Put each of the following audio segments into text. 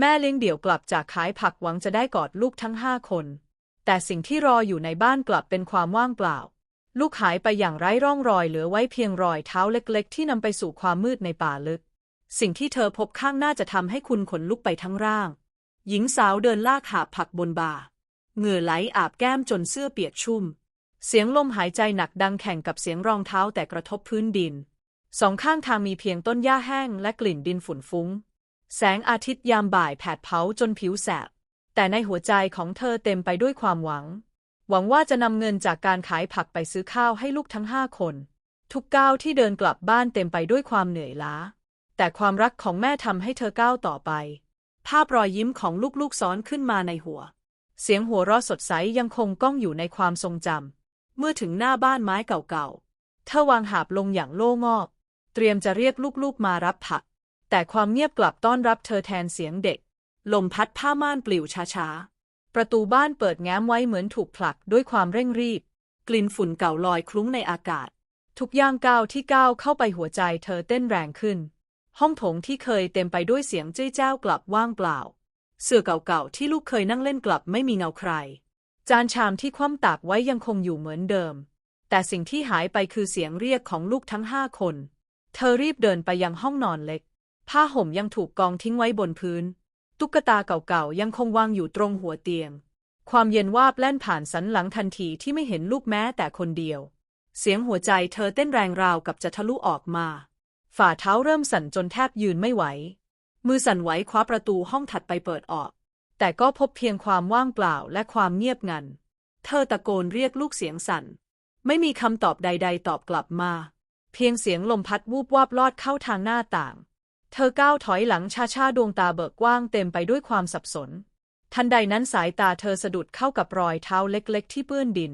แม่เลี้ยงเดี่ยวกลับจากขายผักหวังจะได้กอดลูกทั้งห้าคน แต่สิ่งที่รออยู่ในบ้านกลับเป็นความว่างเปล่า ลูกหายไปอย่างไร้ร่องรอยเหลือไว้เพียงรอยเท้าเล็กๆ ที่นำไปสู่ความมืดในป่าลึก สิ่งที่เธอพบข้างหน้าจะทำให้คุณขนลุกไปทั้งร่าง หญิงสาวเดินลากหาผักบนบ่า เหงื่อไหลอาบแก้มจนเสื้อเปียกชุ่ม เสียงลมหายใจหนักดังแข่งกับเสียงรองเท้าแต่กระทบพื้นดิน สองข้างทางมีเพียงต้นหญ้าแห้งและกลิ่นดินฝุ่นฟุ้ง แสงอาทิตย์ยามบ่ายแผดเผาจนผิวแสบ แต่ในหัวใจของเธอเต็มไปด้วยความหวัง หวังว่าจะนำเงินจากการขายผักไปซื้อข้าวให้ลูกทั้งห้าคน ทุกก้าวที่เดินกลับบ้านเต็มไปด้วยความเหนื่อยล้า แต่ความรักของแม่ทำให้เธอก้าวต่อไป ภาพรอยยิ้มของลูกๆซ้อนขึ้นมาในหัว เสียงหัวเราะสดใสยังคงก้องอยู่ในความทรงจำเมื่อถึงหน้าบ้านไม้เก่าๆเธอวางหาบลงอย่างโล่งอก เตรียมจะเรียกลูกๆมารับผัก แต่ความเงียบกลับต้อนรับเธอแทนเสียงเด็ก ลมพัดผ้าม่านปลิวช้าๆ ประตูบ้านเปิดแง้มไว้เหมือนถูกผลักด้วยความเร่งรีบ กลิ่นฝุ่นเก่าลอยคลุ้งในอากาศ ทุกย่างก้าวที่ก้าวเข้าไปหัวใจเธอเต้นแรงขึ้น ห้องโถงที่เคยเต็มไปด้วยเสียงเจ้ยเจ้ากลับว่างเปล่า เสื่อเก่าๆที่ลูกเคยนั่งเล่นกลับไม่มีเงาใคร จานชามที่คว่ำตากไว้ยังคงอยู่เหมือนเดิม แต่สิ่งที่หายไปคือเสียงเรียกของลูกทั้งห้าคน เธอรีบเดินไปยังห้องนอนเล็ก ผ้าห่มยังถูกกองทิ้งไว้บนพื้น ตุ๊กตาเก่าๆยังคงวางอยู่ตรงหัวเตียง ความเย็นวาบแล่นผ่านสันหลังทันทีที่ไม่เห็นลูกแม้แต่คนเดียว เสียงหัวใจเธอเต้นแรงราวกับจะทะลุออกมา ฝ่าเท้าเริ่มสั่นจนแทบยืนไม่ไหว มือสั่นไหวคว้าประตูห้องถัดไปเปิดออก แต่ก็พบเพียงความว่างเปล่าและความเงียบงัน เธอตะโกนเรียกลูกเสียงสั่น ไม่มีคำตอบใด ๆ ตอบกลับมา เพียงเสียงลมพัดวูบวาบลอดเข้าทางหน้าต่าง เธอก้าวถอยหลังช้าๆดวงตาเบิกกว้างเต็มไปด้วยความสับสน ทันใดนั้นสายตาเธอสะดุดเข้ากับรอยเท้าเล็กๆ ที่เปื้อนดิน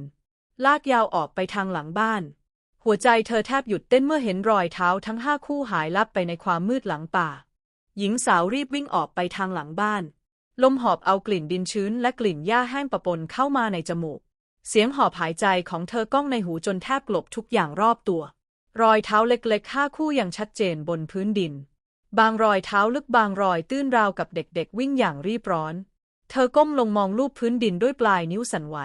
ลากยาวออกไปทางหลังบ้าน หัวใจเธอแทบหยุดเต้นเมื่อเห็นรอยเท้าทั้งห้าคู่หายลับไปในความมืดหลังป่า หญิงสาวรีบวิ่งออกไปทางหลังบ้าน ลมหอบเอากลิ่นดินชื้นและกลิ่นหญ้าแห้งปะปนเข้ามาในจมูก เสียงหอบหายใจของเธอก้องในหูจนแทบกลบทุกอย่างรอบตัว รอยเท้าเล็กๆห้าคู่อย่างชัดเจนบนพื้นดิน บางรอยเท้าลึกบางรอยตื้นราวกับเด็กๆ วิ่งอย่างรีบร้อน เธอก้มลงมองรูปพื้นดินด้วยปลายนิ้วสั่นไหว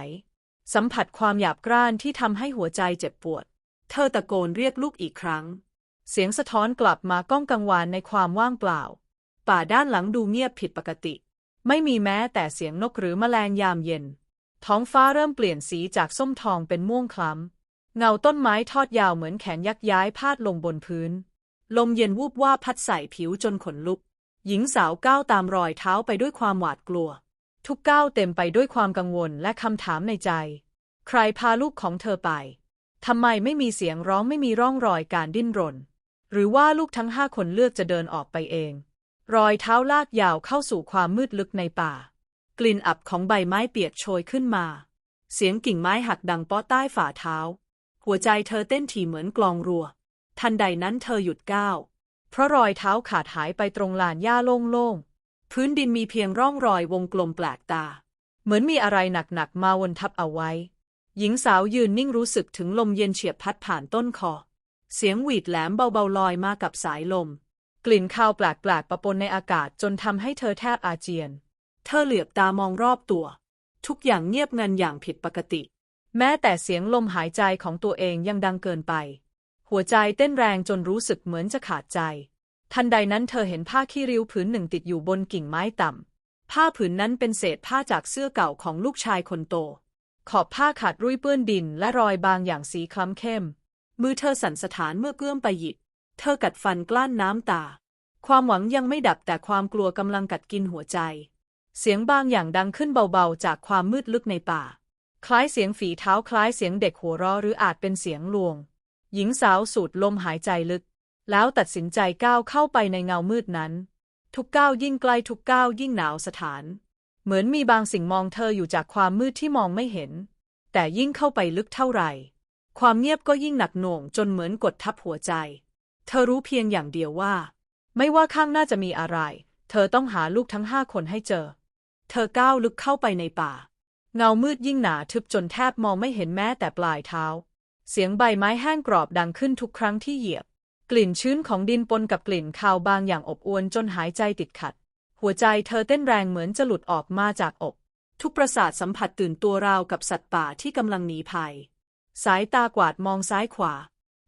สัมผัสความหยาบกร้านที่ทำให้หัวใจเจ็บปวด เธอตะโกนเรียกลูกอีกครั้ง เสียงสะท้อนกลับมาก้องกังวานในความว่างเปล่า ป่าด้านหลังดูเงียบผิดปกติ ไม่มีแม้แต่เสียงนกหรือแมลงยามเย็น ท้องฟ้าเริ่มเปลี่ยนสีจากส้มทองเป็นม่วงคล้ำเงาต้นไม้ทอดยาวเหมือนแขนยักย้ายพาดลงบนพื้น ลมเย็นวูบว่าพัดใส่ผิวจนขนลุก หญิงสาวก้าวตามรอยเท้าไปด้วยความหวาดกลัว ทุกก้าวเต็มไปด้วยความกังวลและคำถามในใจ ใครพาลูกของเธอไปทำไมไม่มีเสียงร้องไม่มีร่องรอยการดิ้นรน หรือว่าลูกทั้งห้าคนเลือกจะเดินออกไปเอง รอยเท้าลากยาวเข้าสู่ความมืดลึกในป่า กลิ่นอับของใบไม้เปียกโชยขึ้นมา เสียงกิ่งไม้หักดังปาะใต้ฝ่าเท้า หัวใจเธอเต้นถี่เหมือนกลองรัว ทันใดนั้นเธอหยุดก้าว เพราะรอยเท้าขาดหายไปตรงลานหญ้าโล่งๆ พื้นดินมีเพียงร่องรอยวงกลมแปลกตา เหมือนมีอะไรหนักๆ มาวนทับเอาไว้ หญิงสาวยืนนิ่งรู้สึกถึงลมเย็นเฉียบพัดผ่านต้นคอ เสียงหวีดแหลมเบาๆลอยมากับสายลม กลิ่นคาวแปลกๆปะปนในอากาศจนทำให้เธอแทบอาเจียน เธอเหลือบตามองรอบตัว ทุกอย่างเงียบงันอย่างผิดปกติ แม้แต่เสียงลมหายใจของตัวเองยังดังเกินไป หัวใจเต้นแรงจนรู้สึกเหมือนจะขาดใจ ทันใดนั้นเธอเห็นผ้าขี้ริ้วผืนหนึ่งติดอยู่บนกิ่งไม้ต่ำ ผ้าผืนนั้นเป็นเศษผ้าจากเสื้อเก่าของลูกชายคนโต ขอบผ้าขาดรุ่ยเปื้อนดินและรอยบางอย่างสีคล้ำเข้ม มือเธอสั่นสะท้านเมื่อเกื้อมไปหยิบ เธอกัดฟันกลั้นน้ำตา ความหวังยังไม่ดับแต่ความกลัวกำลังกัดกินหัวใจ เสียงบางอย่างดังขึ้นเบาๆ จากความมืดลึกในป่า คล้ายเสียงฝีเท้าคล้ายเสียงเด็กหัวเราะหรืออาจเป็นเสียงลวง หญิงสาวสูดลมหายใจลึก แล้วตัดสินใจก้าวเข้าไปในเงามืดนั้น ทุกก้าวยิ่งไกลทุกก้าวยิ่งหนาวสถาน เหมือนมีบางสิ่งมองเธออยู่จากความมืดที่มองไม่เห็น แต่ยิ่งเข้าไปลึกเท่าไหร่ ความเงียบก็ยิ่งหนักหน่วงจนเหมือนกดทับหัวใจ เธอรู้เพียงอย่างเดียวว่า ไม่ว่าข้างหน้าจะมีอะไร เธอต้องหาลูกทั้งห้าคนให้เจอ เธอก้าวลึกเข้าไปในป่า เงามืดยิ่งหนาทึบจนแทบมองไม่เห็นแม้แต่ปลายเท้า เสียงใบไม้แห้งกรอบดังขึ้นทุกครั้งที่เหยียบ กลิ่นชื้นของดินปนกับกลิ่นคาวบางอย่างอบอวนจนหายใจติดขัด หัวใจเธอเต้นแรงเหมือนจะหลุดออกมาจากอก ทุกประสาทสัมผัสตื่นตัวราวกับสัตว์ป่าที่กำลังหนีภัย สายตากวาดมองซ้ายขวา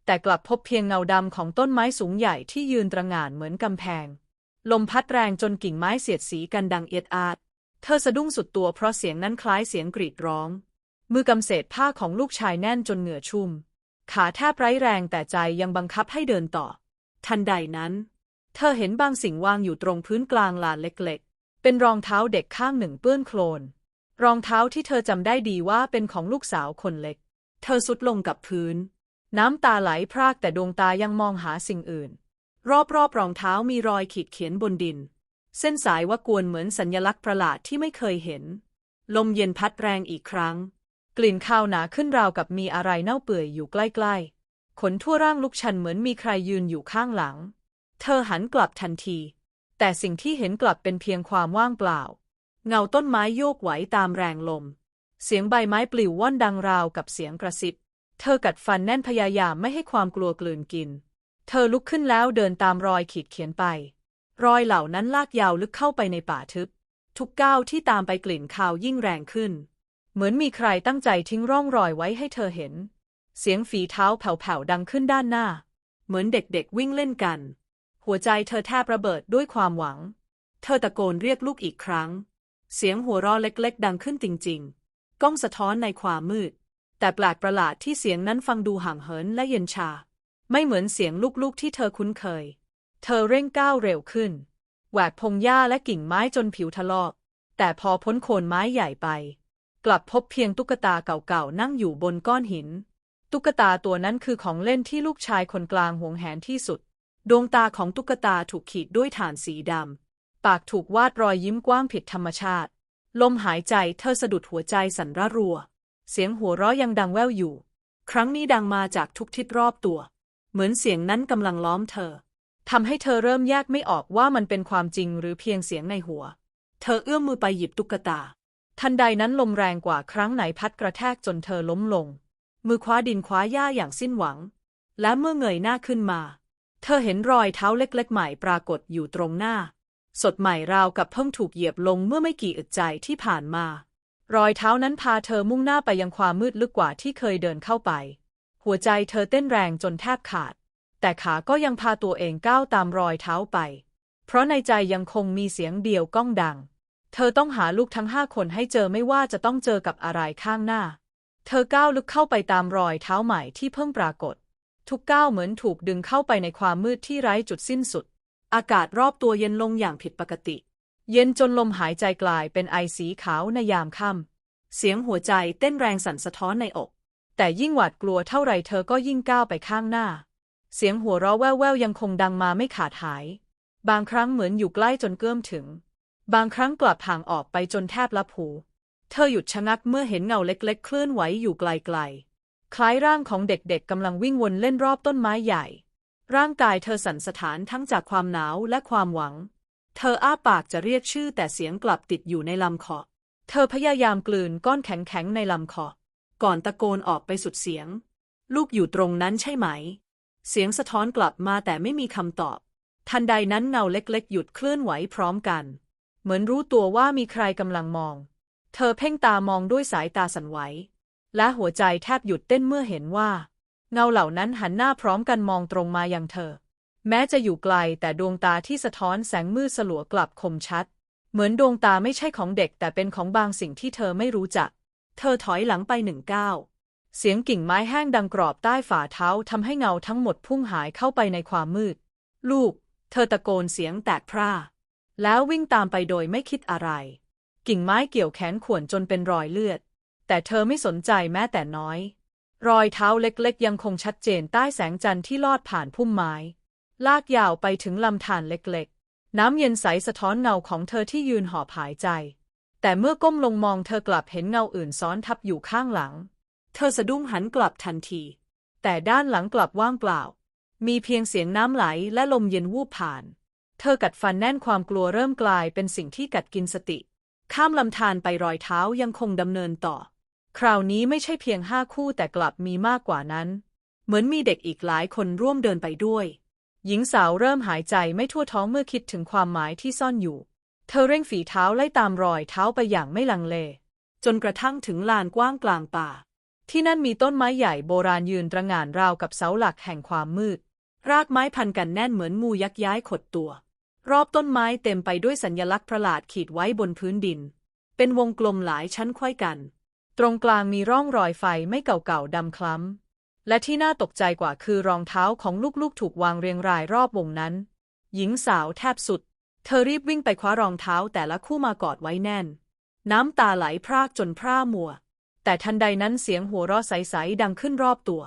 แต่กลับพบเพียงเงาดำของต้นไม้สูงใหญ่ที่ยืนตระหง่านเหมือนกำแพง ลมพัดแรงจนกิ่งไม้เสียดสีกันดังเอียดอาด เธอสะดุ้งสุดตัวเพราะเสียงนั้นคล้ายเสียงกรีดร้อง มือกำเศษผ้าของลูกชายแน่นจนเหงื่อชุ่ม ขาแทบไร้แรงแต่ใจยังบังคับให้เดินต่อ ทันใดนั้น เธอเห็นบางสิ่งวางอยู่ตรงพื้นกลางลานเล็กๆ เป็นรองเท้าเด็กข้างหนึ่งเปื้อนโคลน รองเท้าที่เธอจำได้ดีว่าเป็นของลูกสาวคนเล็ก เธอสุดลงกับพื้น น้ำตาไหลพรากแต่ดวงตายังมองหาสิ่งอื่น รอบๆรองเท้ามีรอยขีดเขียนบนดิน เส้นสายว่ากวนเหมือนสัญลักษณ์ประหลาดที่ไม่เคยเห็น ลมเย็นพัดแรงอีกครั้ง กลิ่นข้าวหนาขึ้นราวกับมีอะไรเน่าเปื่อยอยู่ใกล้ๆ ขนทั่วร่างลุกชันเหมือนมีใครยืนอยู่ข้างหลัง เธอหันกลับทันที แต่สิ่งที่เห็นกลับเป็นเพียงความว่างเปล่า เงาต้นไม้โยกไหวตามแรงลม เสียงใบไม้ปลิวว่อนดังราวกับเสียงกระซิบ เธอกัดฟันแน่นพยายามไม่ให้ความกลัวกลืนกิน เธอลุกขึ้นแล้วเดินตามรอยขีดเขียนไป รอยเหล่านั้นลากยาวลึกเข้าไปในป่าทึบ ทุกก้าวที่ตามไปกลิ่นคาวยิ่งแรงขึ้น เหมือนมีใครตั้งใจทิ้งร่องรอยไว้ให้เธอเห็น เสียงฝีเท้าแผ่วๆดังขึ้นด้านหน้า เหมือนเด็กๆวิ่งเล่นกัน หัวใจเธอแทบระเบิดด้วยความหวัง เธอตะโกนเรียกลูกอีกครั้ง เสียงหัวเราะเล็กๆ ดังขึ้นจริง ๆ ก้องสะท้อนในความมืด แต่แปลกประหลาดที่เสียงนั้นฟังดูห่างเหินและเย็นชา ไม่เหมือนเสียงลูกๆที่เธอคุ้นเคย เธอเร่งก้าวเร็วขึ้นแหวกพงหญ้าและกิ่งไม้จนผิวทะลอก แต่พอพ้นโคนไม้ใหญ่ไป กลับพบเพียงตุ๊กตาเก่าๆนั่งอยู่บนก้อนหิน ตุ๊กตาตัวนั้นคือของเล่นที่ลูกชายคนกลางหวงแหนที่สุด ดวงตาของตุ๊กตาถูกขีดด้วยฐานสีดำ ปากถูกวาดรอยยิ้มกว้างผิดธรรมชาติ ลมหายใจเธอสะดุดหัวใจสั่นระรัว เสียงหัวเราะยังดังแว่วอยู่ ครั้งนี้ดังมาจากทุกทิศรอบตัว เหมือนเสียงนั้นกำลังล้อมเธอทำให้เธอเริ่มแยกไม่ออกว่ามันเป็นความจริงหรือเพียงเสียงในหัว เธอเอื้อมมือไปหยิบตุ๊กตา ทันใดนั้นลมแรงกว่าครั้งไหนพัดกระแทกจนเธอล้มลง มือคว้าดินคว้าหญ้าอย่างสิ้นหวัง และเมื่อเงยหน้าขึ้นมา เธอเห็นรอยเท้าเล็กๆ ใหม่ปรากฏอยู่ตรงหน้า สดใหม่ราวกับเพิ่งถูกเหยียบลงเมื่อไม่กี่อึดใจที่ผ่านมา รอยเท้านั้นพาเธอมุ่งหน้าไปยังความมืดลึกกว่าที่เคยเดินเข้าไป หัวใจเธอเต้นแรงจนแทบขาด แต่ขาก็ยังพาตัวเองก้าวตามรอยเท้าไป เพราะในใจยังคงมีเสียงเดียวก้องดัง เธอต้องหาลูกทั้งห้าคนให้เจอไม่ว่าจะต้องเจอกับอะไรข้างหน้า เธอก้าวลึกเข้าไปตามรอยเท้าใหม่ที่เพิ่งปรากฏ ทุกก้าวเหมือนถูกดึงเข้าไปในความมืดที่ไร้จุดสิ้นสุด อากาศรอบตัวเย็นลงอย่างผิดปกติ เย็นจนลมหายใจกลายเป็นไอสีขาวในยามค่ำเสียงหัวใจเต้นแรงสั่นสะท้อนในอก แต่ยิ่งหวาดกลัวเท่าไรเธอก็ยิ่งก้าวไปข้างหน้า เสียงหัวเราะแว่วๆยังคงดังมาไม่ขาดหาย บางครั้งเหมือนอยู่ใกล้จนเกื้อมถึง บางครั้งกลับห่างออกไปจนแทบลับหู เธอหยุดชะงักเมื่อเห็นเงาเล็กๆ เคลื่อนไหวอยู่ไกลๆ คล้ายร่างของเด็กๆกำลังวิ่งวนเล่นรอบต้นไม้ใหญ่ ร่างกายเธอสั่นสะท้านทั้งจากความหนาวและความหวัง เธออ้าปากจะเรียกชื่อแต่เสียงกลับติดอยู่ในลำคอ เธอพยายามกลืนก้อนแข็งๆในลำคอ ก่อนตะโกนออกไปสุดเสียง ลูกอยู่ตรงนั้นใช่ไหม เสียงสะท้อนกลับมาแต่ไม่มีคำตอบ ทันใดนั้นเงาเล็กๆ หยุดเคลื่อนไหวพร้อมกัน เหมือนรู้ตัวว่ามีใครกำลังมอง เธอเพ่งตามองด้วยสายตาสั่นไหว และหัวใจแทบหยุดเต้นเมื่อเห็นว่า เงาเหล่านั้นหันหน้าพร้อมกันมองตรงมายังเธอ แม้จะอยู่ไกลแต่ดวงตาที่สะท้อนแสงมืดสลัวกลับคมชัด เหมือนดวงตาไม่ใช่ของเด็กแต่เป็นของบางสิ่งที่เธอไม่รู้จัก เธอถอยหลังไปหนึ่งก้าวเสียงกิ่งไม้แห้งดังกรอบใต้ฝ่าเท้าทำให้เงาทั้งหมดพุ่งหายเข้าไปในความมืด ลูก เธอตะโกนเสียงแตกพร่า แล้ววิ่งตามไปโดยไม่คิดอะไร กิ่งไม้เกี่ยวแขนข่วนจนเป็นรอยเลือด แต่เธอไม่สนใจแม้แต่น้อย รอยเท้าเล็กๆ ยังคงชัดเจนใต้แสงจันทร์ที่ลอดผ่านพุ่มไม้ ลากยาวไปถึงลำธารเล็กๆ น้ำเย็นใสสะท้อนเงาของเธอที่ยืนหอบหายใจ แต่เมื่อก้มลงมองเธอกลับเห็นเงาอื่นซ้อนทับอยู่ข้างหลัง เธอสะดุ้งหันกลับทันที แต่ด้านหลังกลับว่างเปล่า มีเพียงเสียงน้ำไหลและลมเย็นวูบผ่าน เธอกัดฟันแน่นความกลัวเริ่มกลายเป็นสิ่งที่กัดกินสติ ข้ามลำธารไปรอยเท้ายังคงดำเนินต่อ คราวนี้ไม่ใช่เพียงห้าคู่แต่กลับมีมากกว่านั้น เหมือนมีเด็กอีกหลายคนร่วมเดินไปด้วย หญิงสาวเริ่มหายใจไม่ทั่วท้องเมื่อคิดถึงความหมายที่ซ่อนอยู่ เธอเร่งฝีเท้าไล่ตามรอยเท้าไปอย่างไม่ลังเล จนกระทั่งถึงลานกว้างกลางป่า ที่นั่นมีต้นไม้ใหญ่โบราณยืนตระหง่านราวกับเสาหลักแห่งความมืด รากไม้พันกันแน่นเหมือนงูยักย้ายขดตัว รอบต้นไม้เต็มไปด้วยสัญลักษณ์ประหลาดขีดไว้บนพื้นดิน เป็นวงกลมหลายชั้นควยกัน ตรงกลางมีร่องรอยไฟไม่เก่าๆดำคล้ำ และที่น่าตกใจกว่าคือรองเท้าของลูกๆถูกวางเรียงรายรอบวงนั้น หญิงสาวแทบสุด เธอรีบวิ่งไปคว้ารองเท้าแต่ละคู่มากอดไว้แน่น น้ำตาไหลพรากจนพร่ามัว แต่ทันใดนั้นเสียงหัวเราะใสๆดังขึ้นรอบตัว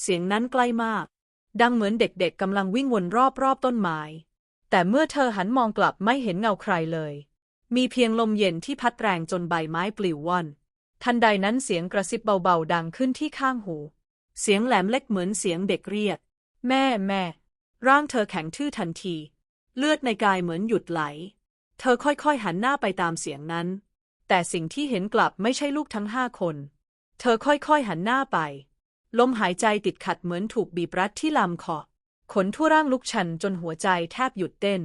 เสียงนั้นใกล้มาก ดังเหมือนเด็กๆกำลังวิ่งวนรอบๆต้นไม้ แต่เมื่อเธอหันมองกลับไม่เห็นเงาใครเลย มีเพียงลมเย็นที่พัดแรงจนใบไม้ปลิวว่อน ทันใดนั้นเสียงกระซิบเบาๆ ดังขึ้นที่ข้างหู เสียงแหลมเล็กเหมือนเสียงเด็กเรียก แม่แม่ ร่างเธอแข็งทื่อทันที เลือดในกายเหมือนหยุดไหล เธอค่อยๆหันหน้าไปตามเสียงนั้น แต่สิ่งที่เห็นกลับไม่ใช่ลูกทั้งห้าคน เธอค่อยๆหันหน้าไป ลมหายใจติดขัดเหมือนถูกบีบรัดที่ลำคอ ขนทั่วร่างลุกชันจนหัวใจแทบหยุดเต้น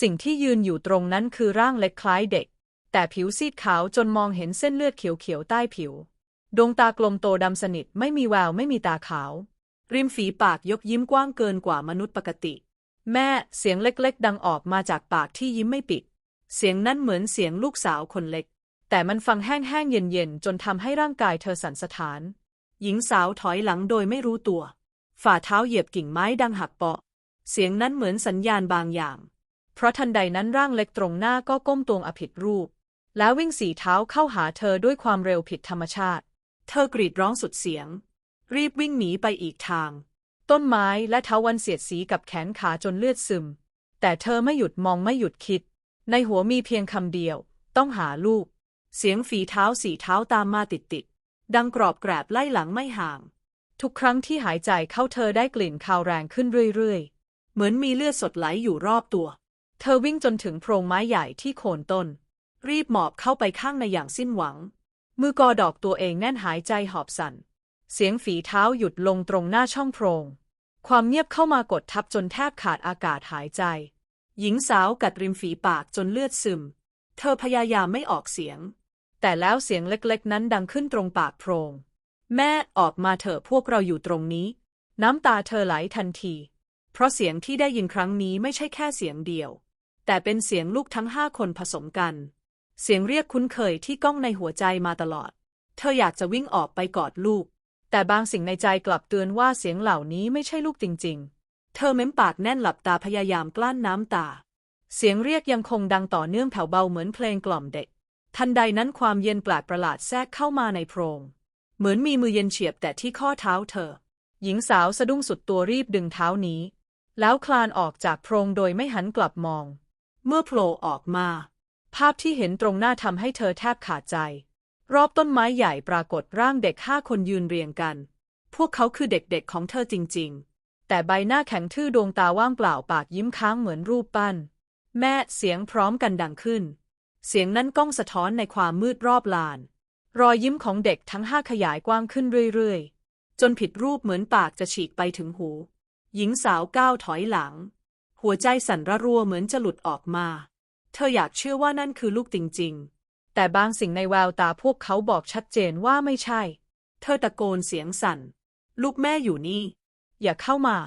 สิ่งที่ยืนอยู่ตรงนั้นคือร่างเล็กคล้ายเด็ก แต่ผิวซีดขาวจนมองเห็นเส้นเลือดเขียวๆใต้ผิว ดวงตากลมโตดำสนิทไม่มีแววไม่มีตาขาว ริมฝีปากยกยิ้มกว้างเกินกว่ามนุษย์ปกติ แม่เสียงเล็กๆ ดังออกมาจากปากที่ยิ้มไม่ปิด เสียงนั้นเหมือนเสียงลูกสาวคนเล็ก แต่มันฟังแห้งๆเย็นๆจนทำให้ร่างกายเธอสั่นสะท้าน หญิงสาวถอยหลังโดยไม่รู้ตัว ฝ่าเท้าเหยียบกิ่งไม้ดังหักเปาะ เสียงนั้นเหมือนสัญญาณบางอย่าง เพราะทันใดนั้นร่างเล็กตรงหน้าก็ก้มตัวอผิดรูป แล้ววิ่งสีเท้าเข้าหาเธอด้วยความเร็วผิดธรรมชาติ เธอกรีดร้องสุดเสียง รีบวิ่งหนีไปอีกทาง ต้นไม้และเท้าวันเสียดสีกับแขนขาจนเลือดซึม แต่เธอไม่หยุดมองไม่หยุดคิด ในหัวมีเพียงคำเดียว ต้องหาลูก เสียงฝีเท้าสี่เท้าตามมาติดติดๆดังกรอบแกรบไล่หลังไม่ห่าง ทุกครั้งที่หายใจเข้าเธอได้กลิ่นคาวแรงขึ้นเรื่อยๆ เหมือนมีเลือดสดไหลอยู่รอบตัว เธอวิ่งจนถึงโพรงไม้ใหญ่ที่โคนต้น รีบหมอบเข้าไปข้างในอย่างสิ้นหวัง มือกอดอกตัวเองแน่นหายใจหอบสั่น เสียงฝีเท้าหยุดลงตรงหน้าช่องโพรง ความเงียบเข้ามากดทับจนแทบขาดอากาศหายใจ หญิงสาวกัดริมฝีปากจนเลือดซึม เธอพยายามไม่ออกเสียง แต่แล้วเสียงเล็กๆ นั้นดังขึ้นตรงปากโพรง แม่ออกมาเถอะพวกเราอยู่ตรงนี้ น้ำตาเธอไหลทันที เพราะเสียงที่ได้ยินครั้งนี้ไม่ใช่แค่เสียงเดียว แต่เป็นเสียงลูกทั้งห้าคนผสมกัน เสียงเรียกคุ้นเคยที่ก้องในหัวใจมาตลอด เธออยากจะวิ่งออกไปกอดลูก แต่บางสิ่งในใจกลับเตือนว่าเสียงเหล่านี้ไม่ใช่ลูกจริง ๆ เธอเม้มปากแน่นหลับตาพยายามกลั้นน้ำตา เสียงเรียกยังคงดังต่อเนื่องแผ่วเบาเหมือนเพลงกล่อมเด็ก ทันใดนั้นความเย็นแปลกประหลาดแทรกเข้ามาในโพรง เหมือนมีมือเย็นเฉียบแต่ที่ข้อเท้าเธอ หญิงสาวสะดุ้งสุดตัวรีบดึงเท้านี้ แล้วคลานออกจากโพรงโดยไม่หันกลับมอง เมื่อโผล่ออกมา ภาพที่เห็นตรงหน้าทำให้เธอแทบขาดใจ รอบต้นไม้ใหญ่ปรากฏร่างเด็กห้าคนยืนเรียงกัน พวกเขาคือเด็กๆของเธอจริง ๆ แต่ใบหน้าแข็งทื่อดวงตาว่างเปล่าปากยิ้มค้างเหมือนรูปปั้น แม่เสียงพร้อมกันดังขึ้น เสียงนั้นก้องสะท้อนในความมืดรอบลาน รอยยิ้มของเด็กทั้งห้าขยายกว้างขึ้นเรื่อยๆ จนผิดรูปเหมือนปากจะฉีกไปถึงหู หญิงสาวก้าวถอยหลัง หัวใจสั่นระรัวเหมือนจะหลุดออกมา เธออยากเชื่อว่านั่นคือลูกจริงๆ แต่บางสิ่งในแววตาพวกเขาบอกชัดเจนว่าไม่ใช่ เธอตะโกนเสียงสั่น ลูกแม่อยู่นี่ อย่าเข้ามา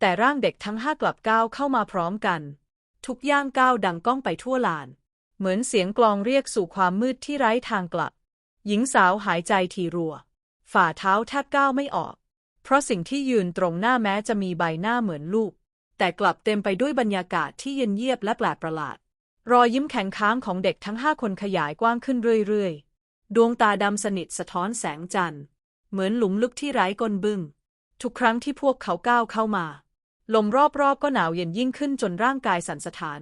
แต่ร่างเด็กทั้งห้ากลับก้าวเข้ามาพร้อมกัน ทุกย่างก้าวดังก้องไปทั่วลาน เหมือนเสียงกลองเรียกสู่ความมืดที่ไร้ทางกลับ หญิงสาวหายใจทีรัว ฝ่าเท้าแทบก้าวไม่ออก เพราะสิ่งที่ยืนตรงหน้าแม้จะมีใบหน้าเหมือนลูก แต่กลับเต็มไปด้วยบรรยากาศที่เย็นเยียบและแปลกประหลาด รอยยิ้มแข็งค้างของเด็กทั้งห้าคนขยายกว้างขึ้นเรื่อยๆ ดวงตาดำสนิทสะท้อนแสงจันทร์ เหมือนหลุมลึกที่ไร้ก้นบึ้ง ทุกครั้งที่พวกเขาก้าวเข้ามา ลมรอบๆก็หนาวเย็นยิ่งขึ้นจนร่างกายสั่นสะท้าน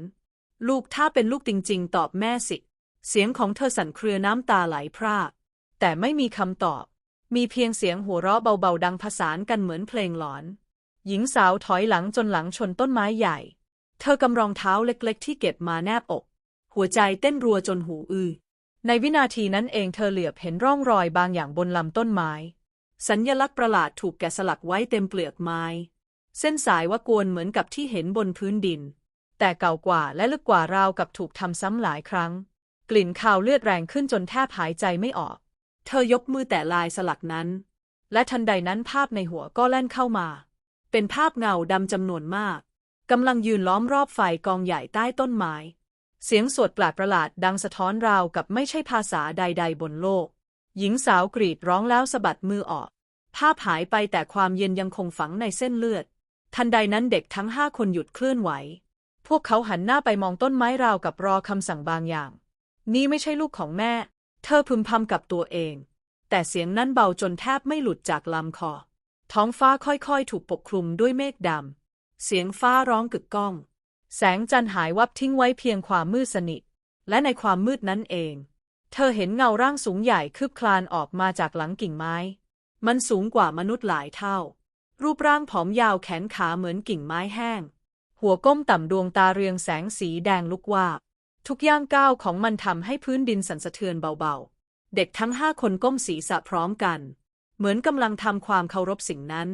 ลูกถ้าเป็นลูกจริง ๆ ตอบแม่สิ เสียงของเธอสั่นเครือน้ำตาไหลพราก แต่ไม่มีคำตอบ มีเพียงเสียงหัวเราะเบาๆ ดังผสานกันเหมือนเพลงหลอน หญิงสาวถอยหลังจนหลังชนต้นไม้ใหญ่ เธอกำรองเท้าเล็กๆ ที่เก็บมาแนบอก หัวใจเต้นรัวจนหูอื้อ ในวินาทีนั้นเองเธอเหลือบเห็นร่องรอยบางอย่างบนลำต้นไม้ สัญญลักษณ์ประหลาดถูกแกะสลักไว้เต็มเปลือกไม้ เส้นสายว่ากวนเหมือนกับที่เห็นบนพื้นดิน แต่เก่ากว่าและลึกกว่าราวกับถูกทำซ้ำหลายครั้ง กลิ่นคาวเลือดแรงขึ้นจนแทบหายใจไม่ออก เธอยกมือแต่ลายสลักนั้น และทันใดนั้นภาพในหัวก็แล่นเข้ามา เป็นภาพเงาดำจำนวนมากกำลังยืนล้อมรอบไฟกองใหญ่ใต้ต้นไม้ เสียงสวดแปลกประหลาดดังสะท้อนราวกับไม่ใช่ภาษาใด ๆ บนโลก หญิงสาวกรีดร้องแล้วสะบัดมือออก ภาพหายไปแต่ความเย็นยังคงฝังในเส้นเลือด ทันใดนั้นเด็กทั้งห้าคนหยุดเคลื่อนไหว พวกเขาหันหน้าไปมองต้นไม้ราวกับรอคำสั่งบางอย่าง นี่ไม่ใช่ลูกของแม่ เธอพึมพำกับตัวเอง แต่เสียงนั้นเบาจนแทบไม่หลุดจากลำคอ ท้องฟ้าค่อยๆ ถูกปกคลุมด้วยเมฆดำ เสียงฟ้าร้องกึกก้อง แสงจันทร์หายวับทิ้งไว้เพียงความมืดสนิท และในความมืดนั้นเอง เธอเห็นเงาร่างสูงใหญ่คืบคลานออกมาจากหลังกิ่งไม้ มันสูงกว่ามนุษย์หลายเท่า รูปร่างผอมยาวแขนขาเหมือนกิ่งไม้แห้ง หัวก้มต่ำดวงตาเรืองแสงสีแดงลุกวาบ ทุกย่างก้าวของมันทำให้พื้นดินสั่นสะเทือนเบาๆ เด็กทั้งห้าคนก้มศีรษะพร้อมกัน เหมือนกำลังทำความเคารพสิ่งนั้น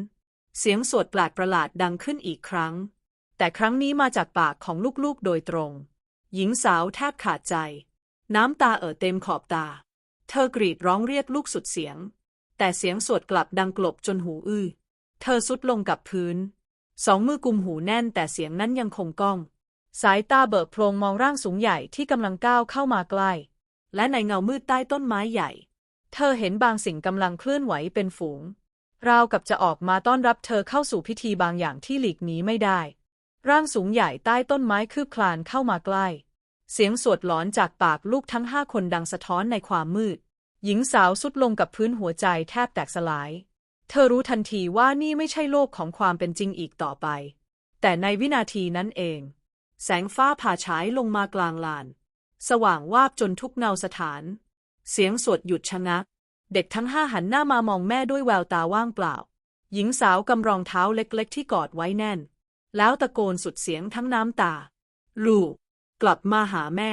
เสียงสวดแปลกประหลาดดังขึ้นอีกครั้ง แต่ครั้งนี้มาจากปากของลูกๆโดยตรง หญิงสาวแทบขาดใจ น้ำตาเอ่อเต็มขอบตา เธอกรีดร้องเรียกลูกสุดเสียง แต่เสียงสวดกลับดังกลบจนหูอื้อ เธอสุดลงกับพื้น สองมือกุมหูแน่นแต่เสียงนั้นยังคงก้อง สายตาเบิกโพลงมองร่างสูงใหญ่ที่กำลังก้าวเข้ามาใกล้ และในเงามืดใต้ต้นไม้ใหญ่ เธอเห็นบางสิ่งกำลังเคลื่อนไหวเป็นฝูง ราวกับจะออกมาต้อนรับเธอเข้าสู่พิธีบางอย่างที่หลีกหนีไม่ได้ ร่างสูงใหญ่ใต้ต้นไม้คืบคลานเข้ามาใกล้ เสียงสวดหลอนจากปากลูกทั้งห้าคนดังสะท้อนในความมืด หญิงสาวสุดลงกับพื้นหัวใจแทบแตกสลาย เธอรู้ทันทีว่านี่ไม่ใช่โลกของความเป็นจริงอีกต่อไป แต่ในวินาทีนั้นเอง แสงฟ้าผ่าฉายลงมากลางลาน สว่างวาบจนทุกเงาสถาน เสียงสวดหยุดชะงัก เด็กทั้งห้าหันหน้ามามองแม่ด้วยแววตาว่างเปล่า หญิงสาวกำรองเท้าเล็กๆ ที่กอดไว้แน่น แล้วตะโกนสุดเสียงทั้งน้ำตา ลูก กลับมาหาแม่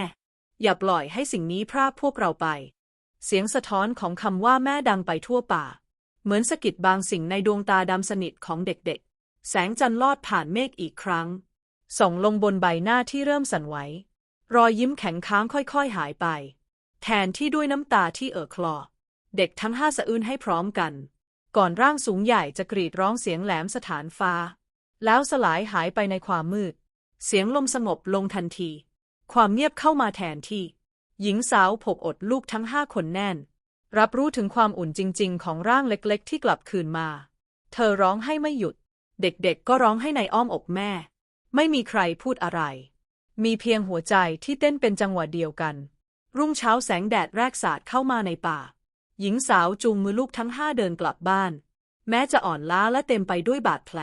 อย่าปล่อยให้สิ่งนี้พรากพวกเราไป เสียงสะท้อนของคำว่าแม่ดังไปทั่วป่า เหมือนสะกิดบางสิ่งในดวงตาดำสนิทของเด็กๆ แสงจันทร์ลอดผ่านเมฆอีกครั้ง ส่องลงบนใบหน้าที่เริ่มสั่นไหว รอยยิ้มแข็งค้างค่อยๆหายไป แทนที่ด้วยน้ำตาที่เอ่อคลอ เด็กทั้งห้าสะอื้นให้พร้อมกัน ก่อนร่างสูงใหญ่จะกรีดร้องเสียงแหลมสถานฟ้า แล้วสลายหายไปในความมืด เสียงลมสงบลงทันที ความเงียบเข้ามาแทนที่ หญิงสาวผกอดลูกทั้งห้าคนแน่น รับรู้ถึงความอุ่นจริง ๆ ของร่างเล็กๆ ที่กลับคืนมา เธอร้องให้ไม่หยุด เด็กๆก็ร้องให้ในอ้อมอกแม่ ไม่มีใครพูดอะไร มีเพียงหัวใจที่เต้นเป็นจังหวะเดียวกัน รุ่งเช้าแสงแดดแรกสาดเข้ามาในป่า หญิงสาวจูงมือลูกทั้งห้าเดินกลับบ้าน แม้จะอ่อนล้าและเต็มไปด้วยบาดแผล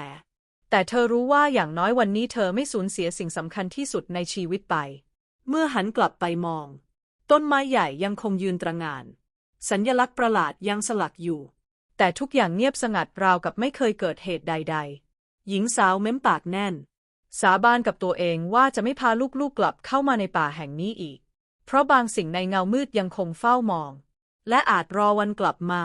แต่เธอรู้ว่าอย่างน้อยวันนี้เธอไม่สูญเสียสิ่งสำคัญที่สุดในชีวิตไป เมื่อหันกลับไปมอง ต้นไม้ใหญ่ยังคงยืนตระงาน สัญญลักษณ์ประหลาดยังสลักอยู่ แต่ทุกอย่างเงียบสงัดราวกับไม่เคยเกิดเหตุใด ๆ หญิงสาวเม้มปากแน่น สาบานกับตัวเองว่าจะไม่พาลูกๆกลับเข้ามาในป่าแห่งนี้อีก เพราะบางสิ่งในเงามืดยังคงเฝ้ามอง และอาจรอวันกลับมา